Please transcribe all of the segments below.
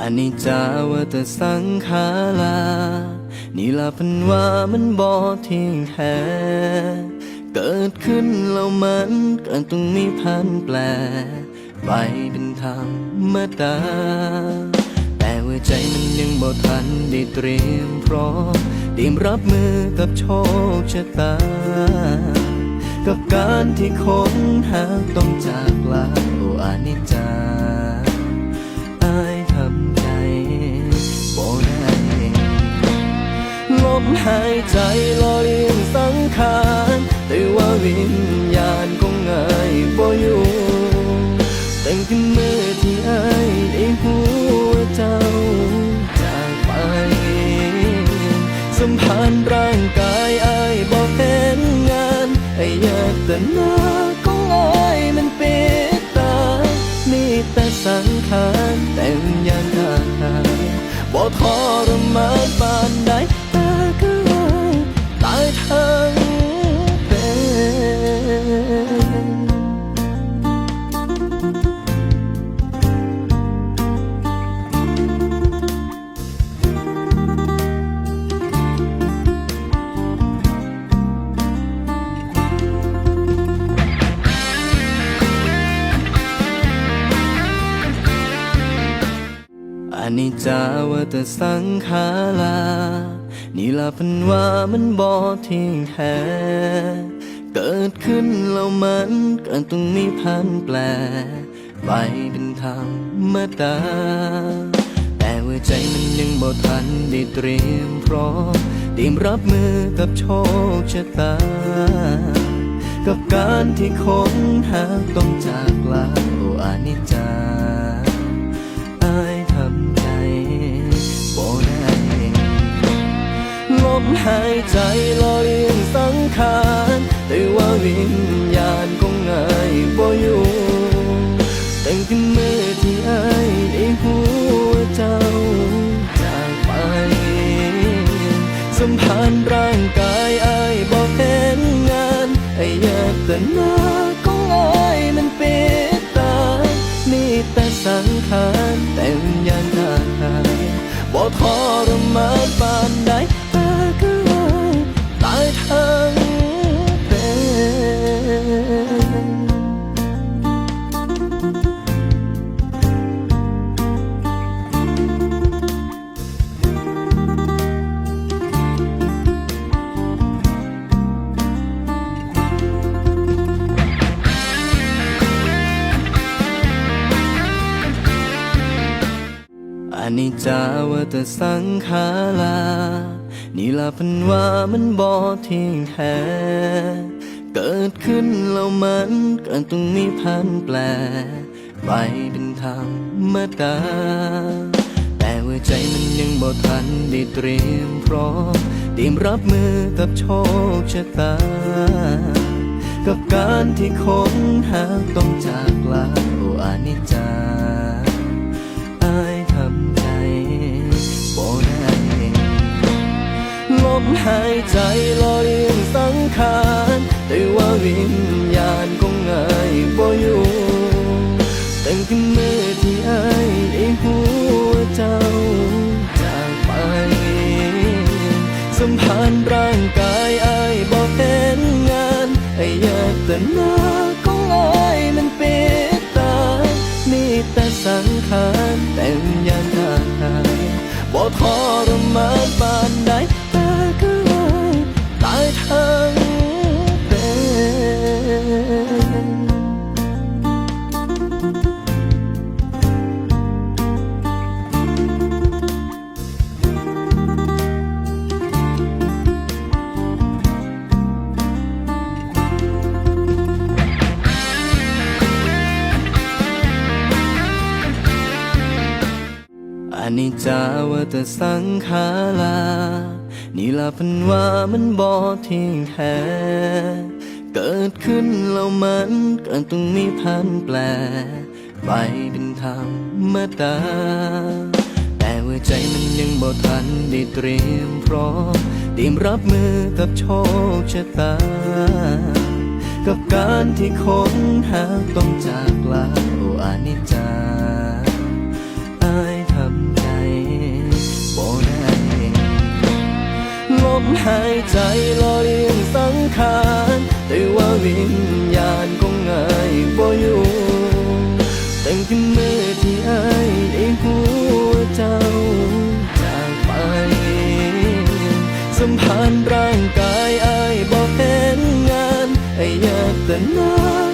อันนี้จาว่าแต่สังขารานี่ละพันว่ามันบ่ทิ้งแท้เกิดขึ้นแล้วมันก็ต้องมีพันแปล ไปเป็นธรรมดาแต่ว่าใจมันยังบ่ทันได้เตรียมพร้อมเตรียมรับมือกับโชคชะตา กับการที่คนหาต้องจากลาโอ้อานิจจา มหายใจลอเลียงสังขารแต่ว่าวิญญาณของอายบ่อยู่แตั้งแต่เมื่อที่อายได้หัวเจ้าจากไป สัมพันธ์ร่างกายอายบอกเห็นงานไอ้อยากแต่หน้าของอายมันปิดตา มีแต่สังขารแต่ นี่จาว่าแต่สังขารานี่ละพันว่ามันบ่ทิ้งแท้เกิดขึ้นแล้วมันก็ต้องมีพันแปล ไปเป็นธรรมดาแต่ว่าใจมันยังบ่ทันได้เตรียมพร้อมเตรียมรับมือกับโชคชะตา กับการที่คนหาต้องจากลาโอ้อานิจจา หายใจรอเลียงสังขารแต่ว่าวิญญาณคงง่ายบ่อยู่ตั้งแต่เมื่อที่อายได้หัวเจ้าจากไป สัมพันธ์ร่างกายอายบอกเห็นงานไอ้อยากแต่หน้า อันนี้จาว่าแต่สังขารานี่ละพันว่ามันบ่ทิ้งแท้ เกิดขึ้นแล้วมันก็ต้องมีพันแปล ไปเป็นธรรมดาแต่ว่าใจมันยังบ่ทันได้เตรียมพร้อมเตรียมรับมือกับโชคชะตา กับการที่คนหาต้องจากลาโอ้อานิจจา มหายใจลอยเลียงสังขารแต่ว่าวิญญาณของอายบ่อยู่แตั้งแต่เมื่อที่อายได้หัวเจ้าจากไป สัมพันธ์ร่างกายอายบอกเห็นงานไอ้อยากแต่น้าของอายมันปิดตามีแต่สังขาร นนี้จาว่าแต่สังขารานี่ละพันว่ามันบ่ทิ้งแท้เกิดขึ้นแล้วมันก็ต้องมีพันแปล ไปเป็นธรรมดาแต่ว่าใจมันยังบ่ทันได้เตรียมพร้อมเตรียมรับมือกับโชคชะตา กับการที่คนหาต้องจากลาโอ้อานิจจา ใจรอเลี้ยงสังขารแต่ว่าวิญญาณคงง่ายบ่อยู่ตั้งแต่เมื่อที่อายได้หัวเจ้าจากไป สัมพันธ์ร่างกายอายบอกเห็นงานไอ้อยากแต่น้า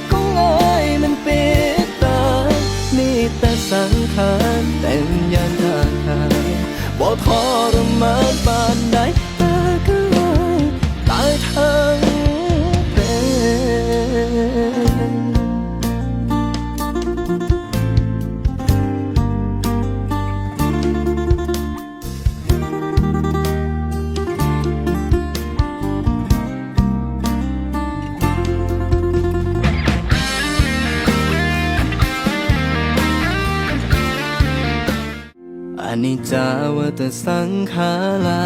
อันนี้จาว่าแต่สังขารา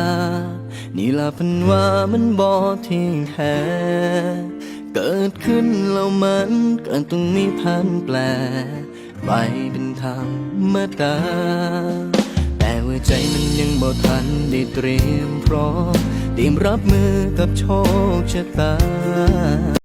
นี่ละพันว่ามันบอทิ้งแท้ เกิดขึ้นแล้วมันก็ต้องมีพันแปล ไปเป็นธรรมดาแต่ว่าใจมันยังบ่ทันได้เตรียมพร้อมเตรียมรับมือกับโชคชะตา